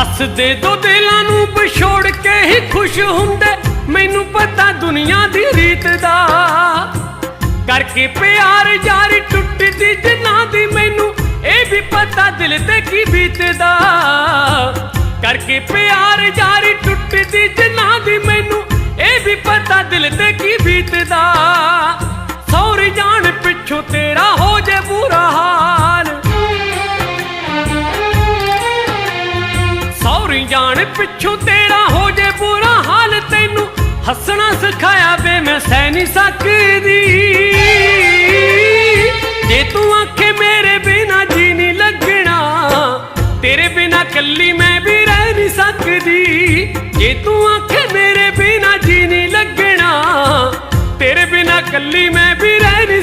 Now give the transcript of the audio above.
ਹੱਸਦੇ ਦੋ ਦਿਲਾਂ ਨੂੰ ਵਿਛੋੜ ਕੇ ਹੀ ਖੁਸ਼ ਹੁੰਦੇ। ਮੈਨੂੰ ਪਤਾ ਦੁਨੀਆ ਦੀ ਰੀਤ ਦਾ। ਕਰਕੇ ਪਿਆਰ ਯਾਰੀ ਟੁੱਟਦੀ ਜਿੰਨਾ ਦੀ ਮੈਨੂੰ, ਇਹ ਵੀ ਪਤਾ ਦਿਲ ਤੇ ਕੀ ਬੀਤਦਾ। ਕਰਕੇ ਪਿਆਰ ਯਾਰੀ ਟੁੱਟਦੀ ਜਿੰਨਾ ਦੀ ਮੈਨੂੰ, ਇਹ ਵੀ ਪਤਾ ਦਿਲ ਤੇ ਕੀ ਬੀਤਦਾ। ਜਾਣ ਪਿੱਛੋਂ ਤੇਰਾ ਹੋ ਜੇ ਬੁਰਾ ਹਾਲ, ਤੈਨੂੰ ਹੱਸਣਾ ਸਿਖਾਇਆ ਵੇ ਮੈਂ ਸਹਿ ਨਹੀਂ ਸਕਦੀ। ਜੇ ਤੂੰ ਆਖੇ ਮੇਰੇ ਬਿਨਾ ਜੀ ਨਹੀਂ ਲੱਗਣਾ, ਤੇਰੇ ਬਿਨਾ ਕੱਲੀ ਮੈਂ ਵੀ ਰਹਿ ਨਹੀਂ ਸਕਦੀ। ਜੇ ਤੂੰ ਆਖੇ ਮੇਰੇ ਬਿਨਾ ਜੀ ਨਹੀਂ ਲੱਗਣਾ, ਤੇਰੇ ਬਿਨਾ ਕੱਲੀ ਮੈਂ ਵੀ ਰਹਿ ਨਹੀਂ